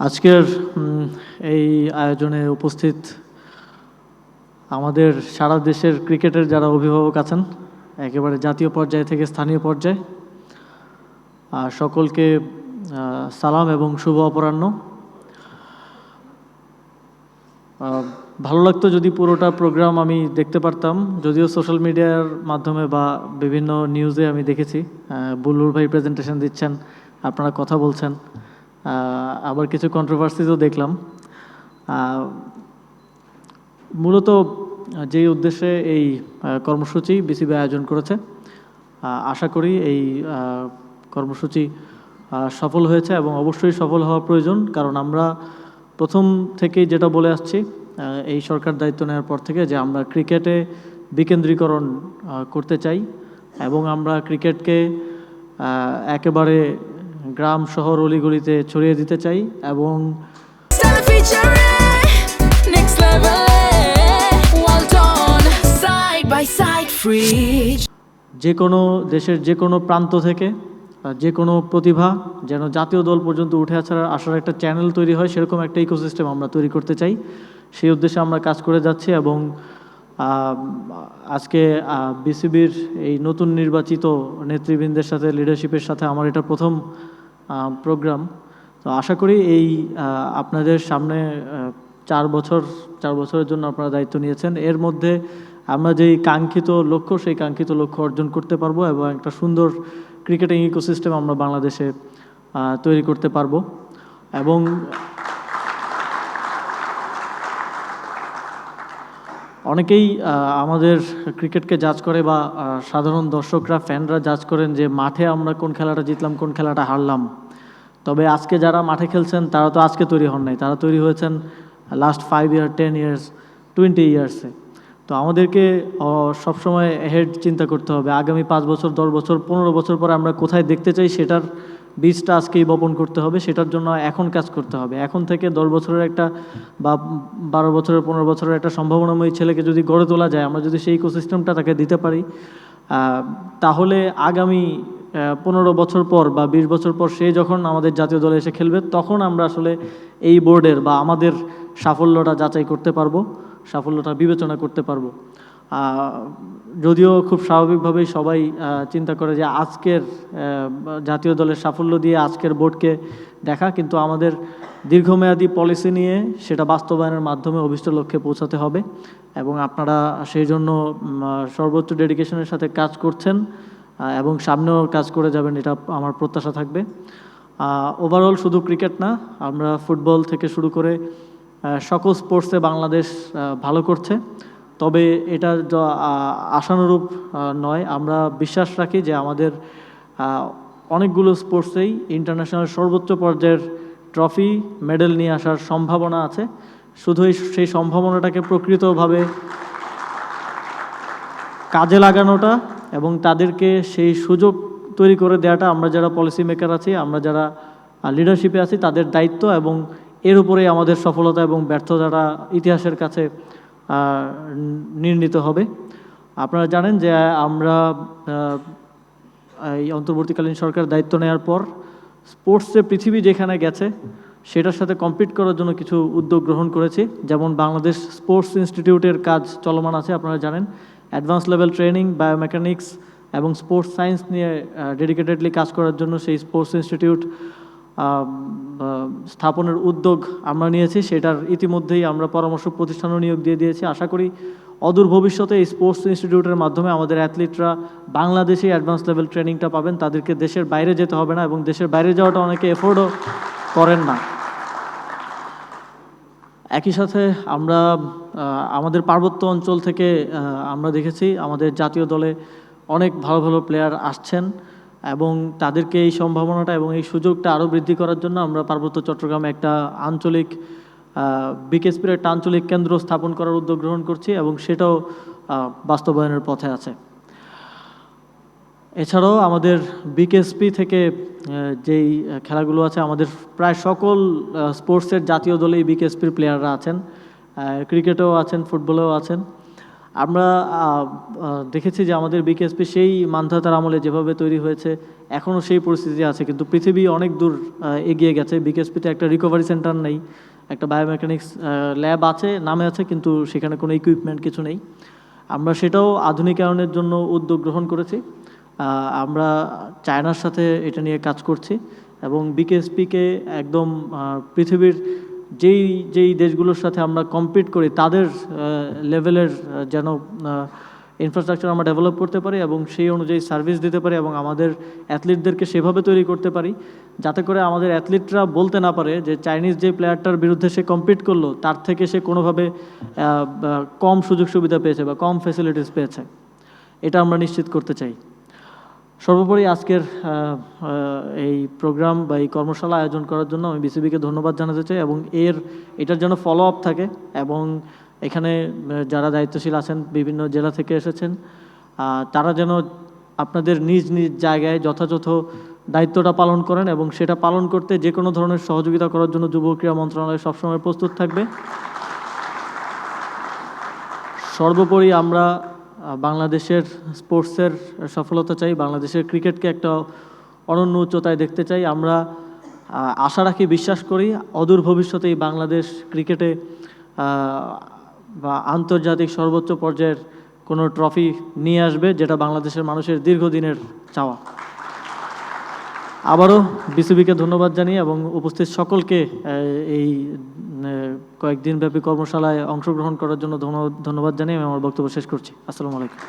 আজকের এই আয়োজনে উপস্থিত আমাদের সারা দেশের ক্রিকেটের যারা অভিভাবক আছেন একেবারে জাতীয় পর্যায় থেকে স্থানীয় পর্যায়ে আর সকলকে সালাম এবং শুভ অপরাহ্ন। ভালো লাগতো যদি পুরোটা প্রোগ্রাম আমি দেখতে পারতাম যদিও সোশ্যাল মিডিয়ার মাধ্যমে বা বিভিন্ন নিউজে আমি দেখেছি। আহ, বুল্লুর ভাই প্রেজেন্টেশন দিচ্ছেন আপনারা কথা বলছেন। আবার কিছু কন্ট্রোভার্সিজও দেখলাম। মূলত যে উদ্দেশ্যে এই কর্মসূচি বিসিবি আয়োজন করেছে আশা করি এই কর্মসূচি সফল হয়েছে এবং অবশ্যই সফল হওয়া প্রয়োজন। কারণ আমরা প্রথম থেকেই যেটা বলে আসছি এই সরকার দায়িত্ব নেওয়ার পর থেকে যে আমরা ক্রিকেটে বিকেন্দ্রীকরণ করতে চাই এবং আমরা ক্রিকেটকে একেবারে গ্রাম শহর অলিগলিতে ছড়িয়ে দিতে চাই এবং. যে কোনো দেশের যে কোনো প্রান্ত থেকে যে কোনো প্রতিভা যেন জাতীয় দল পর্যন্ত উঠে আসার আসার একটা চ্যানেল তৈরি হয় সেরকম একটা ইকোসিস্টেম আমরা তৈরি করতে চাই সেই উদ্দেশ্যে আমরা কাজ করে যাচ্ছি এবং আজকে বিসিবির এই নতুন নির্বাচিত নেতৃবৃন্দের সাথে লিডারশিপের সাথে আমার এটা প্রথম প্রোগ্রাম তো আশা করি এই আপনাদের সামনে চার বছর, চার বছরের জন্য আপনারা দায়িত্ব নিয়েছেন। এর মধ্যে আমরা যেই কাঙ্ক্ষিত লক্ষ্য, সেই কাঙ্ক্ষিত লক্ষ্য অর্জন করতে পারব এবং একটা সুন্দর ক্রিকেটিং ইকোসিস্টেম আমরা বাংলাদেশে তৈরি করতে পারব। এবং অনেকেই আমাদের ক্রিকেটকে জাজ করে বা সাধারণ দর্শকরা ফ্যানরা জাজ করেন যে মাঠে আমরা কোন খেলাটা জিতলাম, কোন খেলাটা হারলাম। তবে আজকে যারা মাঠে খেলছেন, তারা তো আজকে তৈরি হন নাই। তারা তৈরি হয়েছেন last five year ten years twenty ইয়ার্সে তো আমাদেরকে সবসময় হেড চিন্তা করতে হবে। আগামী পাঁচ বছর, দশ বছর, পনেরো বছর পরে আমরা কোথায় দেখতে চাই, সেটার বীজটা আজকেই বপন করতে হবে, সেটার জন্য এখন কাজ করতে হবে। এখন থেকে দশ বছরের একটা বা বারো বছরের, পনেরো বছরের একটা সম্ভাবনাময়ী ছেলেকে যদি গড়ে তোলা যায়, আমরা যদি সেই ইকোসিস্টেমটা তাকে দিতে পারি তাহলে আগামী পনেরো বছর পর বা বিশ বছর পর সে যখন আমাদের জাতীয় দলে এসে খেলবে, তখন আমরা আসলে এই বোর্ডের বা আমাদের সাফল্যটা যাচাই করতে পারব, সাফল্যটা বিবেচনা করতে পারব। যদিও খুব স্বাভাবিকভাবেই সবাই চিন্তা করে যে আজকের জাতীয় দলের সাফল্য দিয়ে আজকের বোর্ডকে দেখা, কিন্তু আমাদের দীর্ঘমেয়াদী পলিসি নিয়ে সেটা বাস্তবায়নের মাধ্যমে অভিষ্ট লক্ষ্যে পৌঁছাতে হবে এবং আপনারা সেই জন্য সর্বোচ্চ ডেডিকেশনের সাথে কাজ করছেন এবং সামনেও কাজ করে যাবেন, এটা আমার প্রত্যাশা থাকবে। ওভারঅল শুধু ক্রিকেট না, আমরা ফুটবল থেকে শুরু করে সকল স্পোর্টসে বাংলাদেশ ভালো করছে। তবে এটা আশানুরূপ নয়। আমরা বিশ্বাস রাখি যে আমাদের অনেকগুলো স্পোর্টসেই ইন্টারন্যাশনাল সর্বোচ্চ পর্যায়ের ট্রফি, মেডেল নিয়ে আসার সম্ভাবনা আছে। শুধু এই- সেই সম্ভাবনাটাকে প্রকৃতভাবে কাজে লাগানোটা এবং তাদেরকে সেই সুযোগ তৈরি করে দেওয়াটা আমরা যারা পলিসি মেকার আছি, আমরা যারা লিডারশিপে আছি, তাদের দায়িত্ব এবং এর উপরেই আমাদের সফলতা এবং ব্যর্থতাটা ইতিহাসের কাছে নির্ণীত হবে। আপনারা জানেন যে আমরা এই অন্তর্বর্তীকালীন সরকার দায়িত্ব নেওয়ার পর স্পোর্টসে পৃথিবী যেখানে গেছে, সেটার সাথে কম্পিট করার জন্য কিছু উদ্যোগ গ্রহণ করেছি। যেমন বাংলাদেশ স্পোর্টস ইনস্টিটিউটের কাজ চলমান আছে, আপনারা জানেন। অ্যাডভান্স লেভেল ট্রেনিং বায়োমেকানিক্স এবং স্পোর্টস সায়েন্স নিয়ে ডেডিকেটেডলি কাজ করার জন্য সেই স্পোর্টস ইনস্টিটিউট স্থাপনের উদ্যোগ আমরা নিয়েছি, সেটার ইতিমধ্যেই আমরা পরামর্শ প্রতিষ্ঠানও নিয়োগ দিয়ে দিয়েছি। আশা করি অদূর ভবিষ্যতে এই স্পোর্টস ইনস্টিটিউটের মাধ্যমে আমাদের অ্যাথলিটরা বাংলাদেশে অ্যাডভান্স লেভেল ট্রেনিংটা পাবেন। তাদেরকে দেশের বাইরে যেতে হবে না এবং দেশের বাইরে যাওয়াটা অনেকে এফোর্ডও করেন না। একই সাথে আমরা আমাদের পার্বত্য অঞ্চল থেকে আমরা দেখেছি আমাদের জাতীয় দলে অনেক ভালো ভালো প্লেয়ার আসছেন। এবং তাদেরকে এই সম্ভাবনাটা এবং এই সুযোগটা আরও বৃদ্ধি করার জন্য আমরা পার্বত্য চট্টগ্রামে একটা আঞ্চলিক বিকেএসপির একটা আঞ্চলিক কেন্দ্র স্থাপন করার উদ্যোগ গ্রহণ করছি এবং সেটাও বাস্তবায়নের পথে আছে। এছাড়াও আমাদের বিকেএসপি থেকে যেই খেলাগুলো আছে, আমাদের প্রায় সকল স্পোর্টসের জাতীয় দলেই বিকেএসপির প্লেয়াররা আছেন। ক্রিকেটেও আছেন, ফুটবলেও আছেন। আমরা দেখেছি যে আমাদের বিকেএসপি সেই মান্ধাতার আমলে যেভাবে তৈরি হয়েছে, এখনও সেই পরিস্থিতি আছে। কিন্তু পৃথিবী অনেক দূর এগিয়ে গেছে। বিকেএসপিতে একটা রিকভারি সেন্টার নেই, একটা বায়োমেকানিক্স ল্যাব আছে, নামে আছে, কিন্তু সেখানে কোনো ইকুইপমেন্ট কিছু নেই। আমরা সেটাও আধুনিকায়নের জন্য উদ্যোগ গ্রহণ করেছি। আমরা চায়নার সাথে এটা নিয়ে কাজ করছি এবং বিকেএসপিকে একদম পৃথিবীর যেই যেই দেশগুলোর সাথে আমরা কম্পিট করি, তাদের লেভেলের যেন ইনফ্রাস্ট্রাকচার আমরা ডেভেলপ করতে পারি এবং সেই অনুযায়ী সার্ভিস দিতে পারি এবং আমাদের অ্যাথলিটদেরকে সেভাবে তৈরি করতে পারি, যাতে করে আমাদের অ্যাথলিটরা বলতে না পারে যে চাইনিজ যে প্লেয়ারটার বিরুদ্ধে সে কম্পিট করল, তার থেকে সে কোনোভাবে কম সুযোগ সুবিধা পেয়েছে বা কম ফেসিলিটিস পেয়েছে। এটা আমরা নিশ্চিত করতে চাই। সর্বোপরি আজকের এই প্রোগ্রাম বা এই কর্মশালা আয়োজন করার জন্য আমি বিসিবিকে ধন্যবাদ জানাতে চাই এবং এর, এটার যেন ফলো আপ থাকে এবং এখানে যারা দায়িত্বশীল আছেন বিভিন্ন জেলা থেকে এসেছেন তারা যেন আপনাদের নিজ নিজ জায়গায় যথাযথ দায়িত্বটা পালন করেন এবং সেটা পালন করতে যে কোনো ধরনের সহযোগিতা করার জন্য যুব ক্রীড়া মন্ত্রণালয় সবসময় প্রস্তুত থাকবে। সর্বোপরি আমরা বাংলাদেশের স্পোর্টসের সফলতা চাই, বাংলাদেশের ক্রিকেটকে একটা অনন্য উচ্চতায় দেখতে চাই। আমরা আশা রাখি, বিশ্বাস করি, অদূর ভবিষ্যতেই বাংলাদেশ ক্রিকেটে বা আন্তর্জাতিক সর্বোচ্চ পর্যায়ের কোনো ট্রফি নিয়ে আসবে, যেটা বাংলাদেশের মানুষের দীর্ঘদিনের চাওয়া। আবারও বিসিবিকে ধন্যবাদ জানিয়ে এবং উপস্থিত সকলকে এই কয়েকদিন ব্যাপী কর্মশালায় অংশগ্রহণ করার জন্য ধন্য- ধন্যবাদ জানিয়ে আমি আমার বক্তব্য শেষ করছি। আসসালামু আলাইকুম।